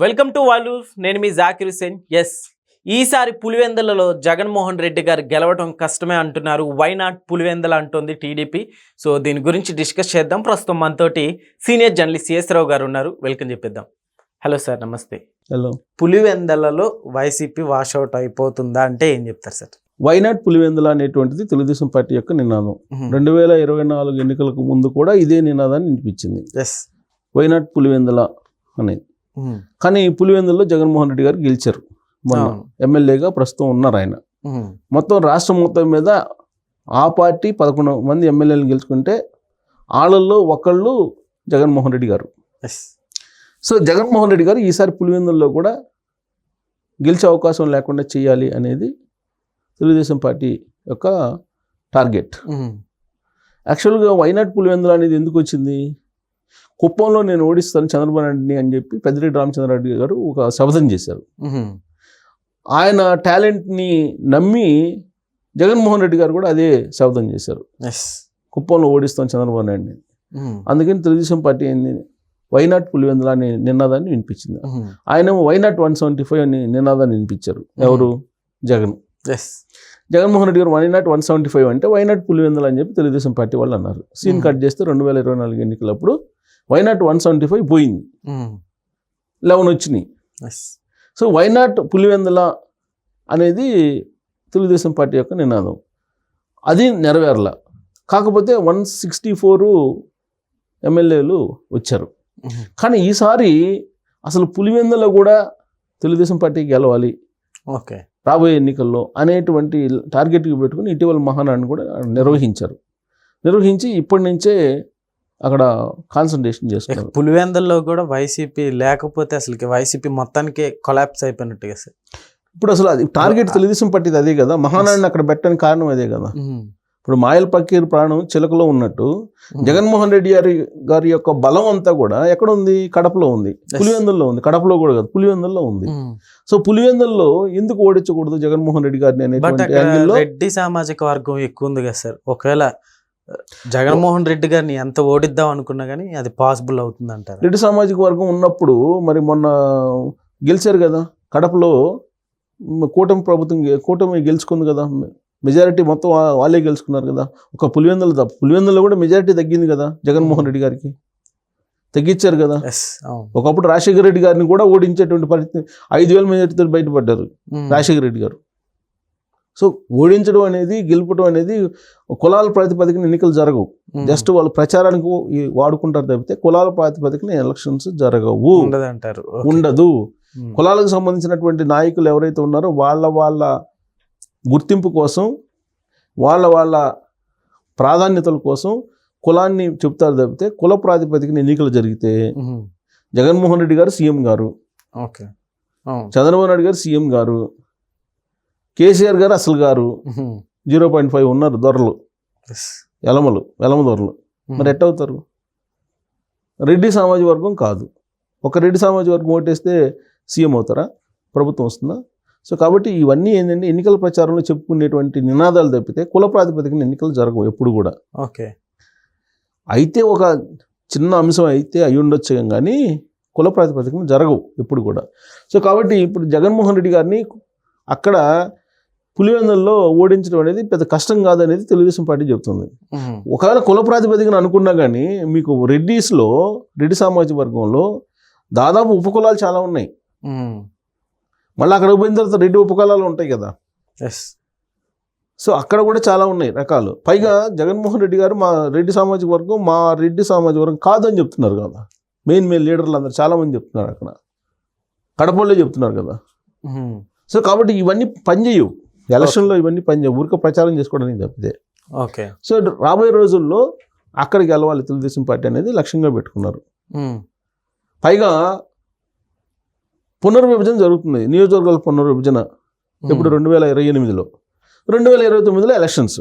Welcome to వాళ్ళు నేను మీ Zakir Hussain yes ఈసారి పులివెందులలో జగన్మోహన్ రెడ్డి గారు గెలవడం కష్టమే అంటున్నారు. వైనాట్ పులివెందుల అంటోంది టీడీపీ. సో దీని గురించి డిస్కస్ చేద్దాం. ప్రస్తుతం మనతోటి సీనియర్ జర్నలిస్ట్ సిఎస్ రావు గారు ఉన్నారు. వెల్కమ్ చెప్పిద్దాం. హలో సార్ నమస్తే. హలో పులివెందలలో వైసీపీ వాషౌట్ అయిపోతుందా అంటే ఏం చెప్తారు సార్ వైనాట్ పులివెందుల అనేటువంటిది తెలుగుదేశం పార్టీ యొక్క నినాదం. రెండు వేల ఇరవై నాలుగు ఎన్నికలకు ముందు కూడా ఇదే నినాదాన్ని వినిపించింది. ఎస్ వైనాట్ పులివెందుల అనేది కానీ పులివెందుల్లో జగన్మోహన్ రెడ్డి గారు గెలిచారు. అవును. ఎమ్మెల్యేగా ప్రస్తుతం ఉన్నారు ఆయన. మొత్తం రాష్ట్రం మొత్తం మీద ఆ పార్టీ పదకొండు మంది ఎమ్మెల్యేలు గెలుచుకుంటే వాళ్ళల్లో ఒకళ్ళు జగన్మోహన్ రెడ్డి గారు. సో జగన్మోహన్ రెడ్డి గారు ఈసారి పులివెందుల్లో కూడా గెలిచే అవకాశం లేకుండా చేయాలి అనేది తెలుగుదేశం పార్టీ యొక్క టార్గెట్. యాక్చువల్గా వైనాట్ పులివెందుల అనేది ఎందుకు వచ్చింది? కుప్పంలో నేను ఓడిస్తాను చంద్రబాబు నాయుడిని అని చెప్పి పెద్దిరెడ్డి రామచంద్రారెడ్డి గారు ఒక శపథం చేశారు. ఆయన టాలెంట్ని నమ్మి జగన్మోహన్ రెడ్డి గారు కూడా అదే శపథం చేశారు. కుప్పంలో ఓడిస్తాం చంద్రబాబు నాయుడిని. అందుకని తెలుగుదేశం పార్టీ ఏంది? వైనాట్ పులివెందుల అనే నినాదాన్ని వినిపించింది. ఆయన వైనాట్ వన్ సెవెంటీ ఫైవ్ అని నినాదాన్ని వినిపించారు. ఎవరు? జగన్. ఎస్ జగన్మోహన్ రెడ్డి గారు one not one seventy five అంటే వైనాట్ పులివెందులు అని చెప్పి తెలుగుదేశం పార్టీ వాళ్ళు అన్నారు. Scene Hmm. కట్ చేస్తే రెండు వేల ఇరవై నాలుగు ఎన్నికలప్పుడు why not one seventy five పోయింది. లెవెన్ వచ్చినాయి. Yes so why not Pulivendula అనేది తెలుగుదేశం పార్టీ యొక్క నినాదం. అది నెరవేరల. కాకపోతే వన్ సిక్స్టీ ఫోరు ఎమ్మెల్యేలు వచ్చారు. కానీ ఈసారి అసలు పులివెందుల కూడా తెలుగుదేశం పార్టీకి గెలవాలి. ఓకే రాబోయే ఎన్నికల్లో అనేటువంటి టార్గెట్కి పెట్టుకుని ఇటీవల మహానాడిని కూడా నిర్వహించారు. నిర్వహించి ఇప్పటి నుంచే అక్కడ కాన్సన్ట్రేషన్ ఇక చేస్తున్నారు. పులివెందుల్లో కూడా వైసీపీ లేకపోతే అసలుకి వైసీపీ మొత్తానికి కొలాప్స్ అయిపోయినట్టుగా సార్. ఇప్పుడు అసలు అది టార్గెట్ తెలుగుదేశం పార్టీది అదే కదా మహానాడిని అక్కడ పెట్టడానికి కారణం అదే కదా. ఇప్పుడు మాయల్ పకీర్ ప్రాణం చిలకలో ఉన్నట్టు. జగన్మోహన్ రెడ్డి గారి గారి యొక్క బలం అంతా కూడా ఎక్కడ ఉంది కడపలో ఉంది. పులివెందుల్లో ఉంది. కడపలో కూడా కాదు పులివెందుల్లో ఉంది. సో పులివెందుల్లో ఎందుకు ఓడించకూడదు జగన్మోహన్ రెడ్డి గారిని అనేటువంటి యాంగిల్లో? రెడ్డి సామాజిక వర్గం ఎక్కువ ఉంది కదా సార్. ఒకవేళ జగన్మోహన్ రెడ్డి గారిని ఎంత ఓడిద్దాం అనుకున్నా కానీ అది పాసిబుల్ అవుతుంది అంటారు రెడ్డి సామాజిక వర్గం ఉన్నప్పుడు మరి మొన్న గెలిచారు కదా కడపలో కూటమి ప్రభుత్వం కూటమి గెలుచుకుంది కదా మెజారిటీ మొత్తం వాళ్ళే గెలుచుకున్నారు కదా. ఒక పులివెందులు తప్ప. పులివెందులో కూడా మెజారిటీ తగ్గింది కదా జగన్మోహన్ రెడ్డి గారికి. తగ్గించారు కదా. ఒకప్పుడు రాజశేఖర రెడ్డి గారిని కూడా ఓడించేటువంటి పరిస్థితి ఐదు వేల మెజారిటీతో బయటపడ్డారు. రాజశేఖర రెడ్డి గారు. సో ఓడించడం అనేది గెలుపడం అనేది కులాల ప్రాతిపదికన ఎన్నికలు జరగవు. జస్ట్ వాళ్ళు ప్రచారానికి వాడుకుంటారు తప్పితే కులాల ప్రాతిపదికన ఎలక్షన్స్ జరగవు. ఉండదంటారు. ఉండదు. కులాలకు సంబంధించినటువంటి నాయకులు ఎవరైతే ఉన్నారో వాళ్ళ వాళ్ళ గుర్తింపు కోసం వాళ్ళ వాళ్ళ ప్రాధాన్యతల కోసం కులాన్ని చెప్తారు తప్పితే కుల ప్రాతిపదికన ఎన్నికలు జరిగితే. జగన్మోహన్ రెడ్డి గారు సీఎం గారు. ఓకే. చంద్రబాబు నాయుడు గారు సీఎం గారు. కేసీఆర్ గారు అసలు గారు. జీరో పాయింట్ ఫైవ్ ఉన్నారు దొరలు. ఎలమలు ఎలమ దొరలు. మరి ఎట్టవుతారు? రెడ్డి సామాజిక వర్గం కాదు. ఒక రెడ్డి సామాజిక వర్గం ఓటేస్తే సీఎం అవుతారా? ప్రభుత్వం వస్తుందా? సో కాబట్టి ఇవన్నీ ఏంటంటే ఎన్నికల ప్రచారంలో చెప్పుకునేటువంటి నినాదాలు తప్పితే కుల ప్రాతిపదికన ఎన్నికలు జరగవు ఎప్పుడు కూడా. ఓకే. అయితే ఒక చిన్న అంశం అయితే అయి ఉండొచ్చు కానీ కుల ప్రాతిపదికన జరగవు ఎప్పుడు కూడా. సో కాబట్టి ఇప్పుడు జగన్మోహన్ రెడ్డి గారిని అక్కడ పులివెందుల్లో ఓడించడం అనేది పెద్ద కష్టం కాదనేది తెలుగుదేశం పార్టీ చెబుతుంది. ఒకవేళ కుల ప్రాతిపదికన అనుకున్నా కానీ మీకు రెడ్డిస్లో రెడ్డి సామాజిక వర్గంలో దాదాపు ఉపకులాలు చాలా ఉన్నాయి. మళ్ళీ అక్కడ పోయిన తర్వాత రెడ్డి ఉపకులాలు ఉంటాయి కదా. ఎస్ సో అక్కడ కూడా చాలా ఉన్నాయి రకాలు. పైగా జగన్మోహన్ రెడ్డి గారు మా రెడ్డి సామాజిక వర్గం మా రెడ్డి సామాజిక వర్గం కాదని చెప్తున్నారు కదా. మెయిన్ మెయిన్ లీడర్లు అందరూ చాలా మంది చెప్తున్నారు అక్కడ. కడపల్లో చెప్తున్నారు కదా. సో కాబట్టి ఇవన్నీ పనిచేయవు ఎలక్షన్లో ఇవన్నీ పనిచేయవు ఊరికే ప్రచారం చేసుకోవడానికి తప్పితే ఓకే సో రాబోయే రోజుల్లో అక్కడికి వెళ్ళాలి తెలుగుదేశం పార్టీ అనేది లక్ష్యంగా పెట్టుకున్నారు. పైగా పునర్విభజన జరుగుతుంది. నియోజకవర్గాల పునర్విభజన ఇప్పుడు రెండు వేల ఇరవై ఎనిమిదిలో. రెండు వేల ఇరవై తొమ్మిదిలో ఎలక్షన్స్.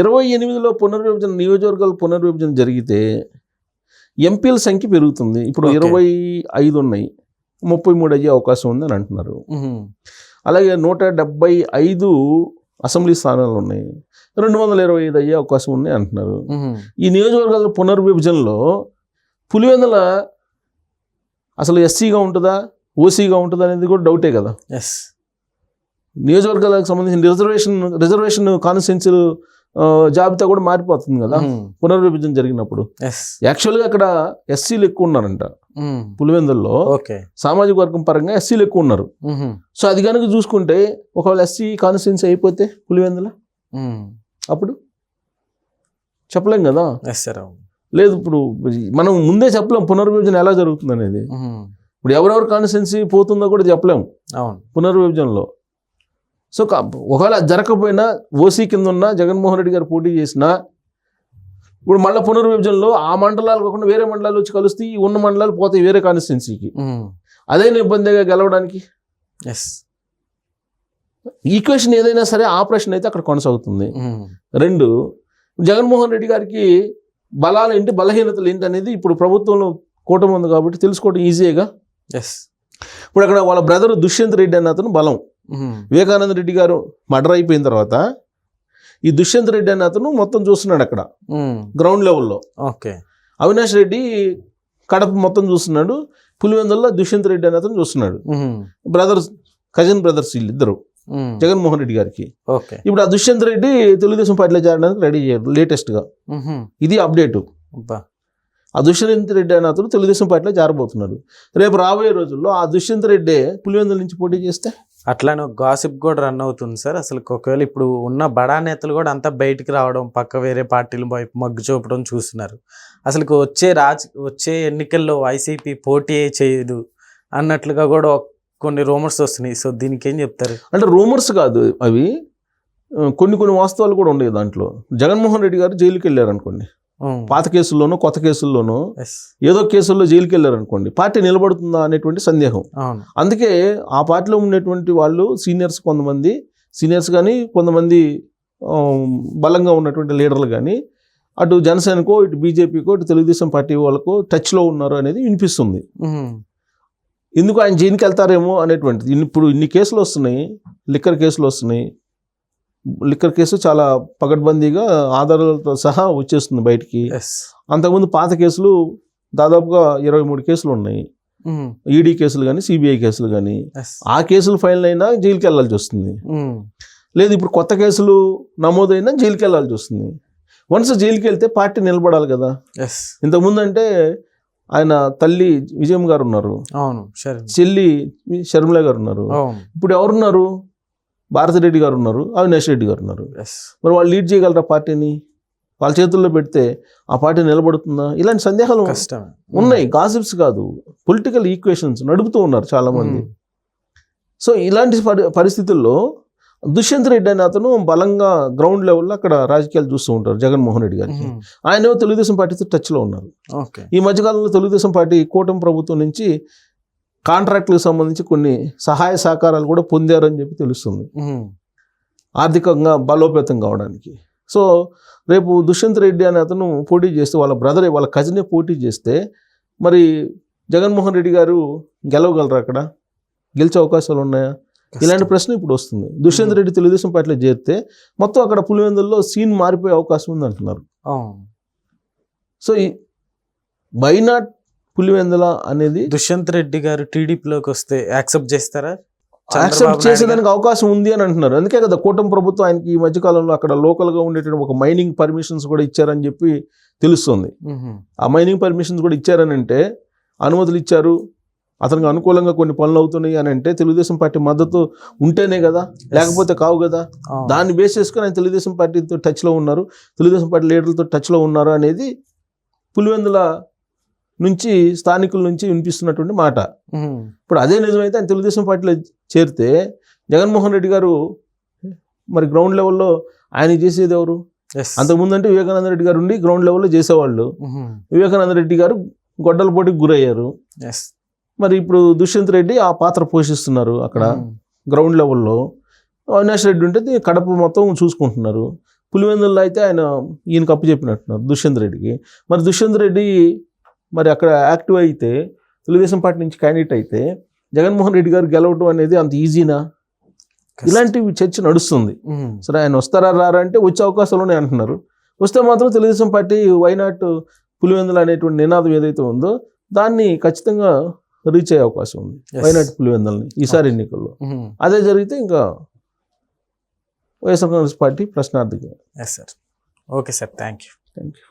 ఇరవై ఎనిమిదిలో పునర్విభజన నియోజకవర్గాల పునర్విభజన జరిగితే ఎంపీల సంఖ్య పెరుగుతుంది. ఇప్పుడు. ఇరవై ఐదు ఉన్నాయి ముప్పై మూడు అయ్యే అవకాశం ఉంది అని అంటున్నారు. అలాగే నూట డెబ్బై ఐదు అసెంబ్లీ స్థానాలు ఉన్నాయి రెండు వందల ఇరవై ఐదు అయ్యే అవకాశం ఉంది అంటున్నారు. ఈ నియోజకవర్గాల పునర్విభజనలో పులివెందుల అసలు ఎస్సీగా ఉంటుందా ఓసీగా ఉంటుందా అనేది కూడా డౌటే కదా. ఎస్ నియోజకవర్గాలకు సంబంధించిన రిజర్వేషన్ రిజర్వేషన్ కాన్స్టిట్యున్సీలు జాబితా కూడా మారిపోతుంది కదా. పునర్విభజన జరిగినప్పుడు. ఎస్ యాక్చువల్గా అక్కడ ఎస్సీలు ఎక్కువ ఉన్నారంట. పులివెందుల్లో ఓకే సామాజిక వర్గం పరంగా ఎస్సీలు ఎక్కువ ఉన్నారు. సో అది కనుక చూసుకుంటే ఒకవేళ ఎస్సీ కాన్స్టిట్యున్సీ అయిపోతే పులివెందుల? అప్పుడు చెప్పలేం కదా. ఎస్ సార్ లేదు ఇప్పుడు మనం ముందే చెప్పలేం పునర్విభజన ఎలా జరుగుతుంది అనేది ఇప్పుడు ఎవరెవరు కాన్స్టిట్యున్సీ పోతుందో కూడా చెప్పలేం. అవును. పునర్విభజనలో. సో ఒకవేళ జరగకపోయినా ఓసీ కింద ఉన్న జగన్మోహన్ రెడ్డి గారు పోటీ చేసినా ఇప్పుడు మళ్ళీ పునర్విభజనలో ఆ మండలాలు కాకుండా వేరే మండలాలు వచ్చి కలుస్తే ఈ ఉన్న మండలాలు పోతాయి వేరే కాన్స్టిట్యున్సీకి. అదే ఇబ్బందిగా గెలవడానికి. ఎస్. ఈక్వేషన్ ఏదైనా సరే ఆపరేషన్ అయితే అక్కడ కొనసాగుతుంది. రెండు జగన్మోహన్ రెడ్డి గారికి బలాలు ఏంటి? బలహీనతలు ఏంటి అనేది ఇప్పుడు ప్రభుత్వంలో కూటమి ఉంది కాబట్టి తెలుసుకోవడం ఈజీగా ఎస్ ఇప్పుడు అక్కడ వాళ్ళ బ్రదర్ దుష్యంత్ రెడ్డి అన్న అతను బలం. వివేకానంద రెడ్డి గారు మర్డర్ అయిపోయిన తర్వాత ఈ దుష్యంత్ రెడ్డి అన్న అతను మొత్తం చూస్తున్నాడు అక్కడ. గ్రౌండ్ లెవెల్లో ఓకే. అవినాష్ రెడ్డి కడప మొత్తం చూస్తున్నాడు. పులివెందుల్లో దుష్యంత్ రెడ్డి అన్న అతను చూస్తున్నాడు. బ్రదర్స్ కజిన్ బ్రదర్స్ వీళ్ళిద్దరు. జగన్మోహన్ రెడ్డి గారికి. ఓకే. ఇప్పుడు ఆ దుష్యంత్ రెడ్డి తెలుగుదేశం పార్టీలో చేరడానికి రెడీ చేయరు లేటెస్ట్గా ఇది అప్డేటు. ఆ దుష్యంత్ రెడ్డి అనే అతను తెలుగుదేశం పార్టీలో చేరబోతున్నారు రేపు రాబోయే రోజుల్లో ఆ దుష్యంత్ రెడ్డి పులివెందుల నుంచి పోటీ చేస్తే? అట్లానే ఒక గాసిప్ కూడా రన్ అవుతుంది సార్. అసలు ఒకవేళ ఇప్పుడు ఉన్న బడా నేతలు కూడా అంతా బయటికి రావడం పక్క వేరే పార్టీల వైపు మగ్గు చూపడం చూస్తున్నారు. అసలు వచ్చే రాజ వచ్చే ఎన్నికల్లో వైసీపీ పోటీ చేయదు అన్నట్లుగా కూడా కొన్ని రూమర్స్ వస్తున్నాయి. సో దీనికి ఏం చెప్తారు? అంటే రూమర్స్ కాదు అవి. కొన్ని కొన్ని వాస్తవాలు కూడా ఉండేవి దాంట్లో. జగన్మోహన్ రెడ్డి గారు జైలుకి వెళ్ళారు అనుకోండి పాత కేసుల్లోనూ కొత్త కేసుల్లోనూ ఏదో కేసుల్లో జైలుకి వెళ్ళారు అనుకోండి పార్టీ నిలబడుతుందా అనేటువంటి సందేహం. అందుకే ఆ పార్టీలో ఉన్నటువంటి వాళ్ళు సీనియర్స్ కొంతమంది సీనియర్స్ కానీ కొంతమంది బలంగా ఉన్నటువంటి లీడర్లు కానీ అటు జనసేనకో ఇటు బీజేపీకో ఇటు తెలుగుదేశం పార్టీ వాళ్ళకో టచ్లో ఉన్నారు అనేది వినిపిస్తుంది. ఎందుకు ఆయన జైలుకి వెళ్తారేమో అనేటువంటిది. ఇప్పుడు ఇన్ని కేసులు వస్తున్నాయి లిక్కర్ కేసులు వస్తున్నాయి. లిక్కర్ కేసు చాలా పగడ్బందీగా ఆధారాలతో సహా వచ్చేస్తుంది బయటికి. అంతకుముందు పాత కేసులు దాదాపుగా ఇరవై మూడు కేసులు ఉన్నాయి. ఈడీ కేసులు కానీ సిబిఐ కేసులు కానీ ఆ కేసులు ఫైనల్ అయినా జైలుకి వెళ్ళాల్సి వస్తుంది. లేదు ఇప్పుడు కొత్త కేసులు నమోదైనా జైలుకి వెళ్ళాల్సి వస్తుంది. వన్స్ జైలుకి వెళ్తే పార్టీ నిలబడాలి కదా. ఎస్ ఇంతకుముందు అంటే ఆయన తల్లి విజయం గారు ఉన్నారు. అవును చెల్లి షర్మిల గారు ఉన్నారు. ఇప్పుడు ఎవరున్నారు? భారతిరెడ్డి గారు ఉన్నారు అవినాష్ రెడ్డి గారు ఉన్నారు. మరి వాళ్ళు లీడ్ చేయగలరా పార్టీని? వాళ్ళ చేతుల్లో పెడితే ఆ పార్టీ నిలబడుతుందా? ఇలాంటి సందేహాలు ఉన్నాయి. గాసిప్స్ కాదు పొలిటికల్ ఈక్వేషన్స్ నడుపుతూ ఉన్నారు చాలా మంది ఉమ్. సో ఇలాంటి పరి- పరిస్థితుల్లో దుష్యంత్ రెడ్డి అనే అతను బలంగా గ్రౌండ్ లెవెల్లో అక్కడ రాజకీయాలు చూస్తూ ఉంటారు జగన్మోహన్ రెడ్డి గారికి. ఆయన తెలుగుదేశం పార్టీతో టచ్లో ఉన్నారు. ఈ మధ్యకాలంలో తెలుగుదేశం పార్టీ కూటమి ప్రభుత్వం నుంచి కాంట్రాక్టులకు సంబంధించి కొన్ని సహాయ సహకారాలు కూడా పొందారని చెప్పి తెలుస్తుంది. ఆర్థికంగా బలోపేతం కావడానికి. సో రేపు దుష్యంత్ రెడ్డి అనే అతను పోటీ చేస్తే వాళ్ళ బ్రదరే వాళ్ళ కజినే పోటీ చేస్తే మరి జగన్మోహన్ రెడ్డి గారు గెలవగలరా అక్కడ? గెలిచే అవకాశాలు ఉన్నాయా? ఇలాంటి ప్రశ్న ఇప్పుడు వస్తుంది. దుష్యంత్ రెడ్డి తెలుగుదేశం పార్టీలో చేరితే మొత్తం అక్కడ పులివెందుల్లో సీన్ మారిపోయే అవకాశం ఉంది అంటున్నారు సో ఈ వైనాట్ పులివెందుల అనేది దుష్యంత్ రెడ్డి గారు టీడీపీలోకి వస్తే యాక్సెప్ట్ చేస్తారా? యాక్సెప్ట్ చేసేదానికి అవకాశం ఉంది అని అంటున్నారు. అందుకే కదా కూటమి ప్రభుత్వం ఆయనకి ఈ మధ్యకాలంలో అక్కడ లోకల్గా ఉండేటువంటి ఒక మైనింగ్ పర్మిషన్స్ కూడా ఇచ్చారని చెప్పి తెలుస్తుంది. ఆ మైనింగ్ పర్మిషన్స్ కూడా ఇచ్చారని అంటే అనుమతులు ఇచ్చారు. అతనికి అనుకూలంగా కొన్ని పనులు అవుతున్నాయి అని అంటే తెలుగుదేశం పార్టీ మద్దతు ఉంటేనే కదా లేకపోతే కావు కదా. దాన్ని బేస్ చేసుకుని ఆయన తెలుగుదేశం పార్టీతో టచ్లో ఉన్నారు తెలుగుదేశం పార్టీ లీడర్లతో టచ్లో ఉన్నారు అనేది పులివెందుల నుంచి స్థానికుల నుంచి వినిపిస్తున్నటువంటి మాట. ఇప్పుడు అదే నిజమైతే ఆయన తెలుగుదేశం పార్టీలో చేరితే జగన్మోహన్ రెడ్డి గారు మరి గ్రౌండ్ లెవెల్లో ఆయన చేసేది ఎవరు Yes. అంతకుముందు అంటే వివేకానంద రెడ్డి గారు ఉండి గ్రౌండ్ లెవెల్లో చేసేవాళ్ళు. వివేకానంద రెడ్డి గారు గొడ్డల పోటీకి గురయ్యారు. మరి ఇప్పుడు దుష్యంత్ రెడ్డి ఆ పాత్ర పోషిస్తున్నారు అక్కడ. గ్రౌండ్ లెవెల్లో అవినాష్ రెడ్డి ఉంటే కడప మొత్తం చూసుకుంటున్నారు పులివెందుల్లో అయితే ఆయన ఈయనకు అప్పు చెప్పినట్టున్నారు దుష్యంత్ రెడ్డికి మరి దుష్యంత్ రెడ్డి మరి అక్కడ యాక్టివ్ అయితే తెలుగుదేశం పార్టీ నుంచి క్యాండిడేట్ అయితే జగన్మోహన్ రెడ్డి గారు గెలవడం అనేది అంత ఈజీనా. ఇలాంటివి చర్చ నడుస్తుంది. సరే ఆయన వస్తారా రారా అంటే వచ్చే అవకాశాలు ఉన్నాయి అంటున్నారు వస్తే మాత్రం తెలుగుదేశం పార్టీ వైనాట్ పులివెందులు అనేటువంటి నినాదం ఏదైతే ఉందో దాన్ని ఖచ్చితంగా రీచ్ అయ్యే అవకాశం ఉంది. వైనాటి పులివెందల్ని ఈసారి ఎన్నికల్లో. అదే జరిగితే ఇంకా YSR Congress party ప్రశ్నార్థకం yes sir okay sir thank you thank you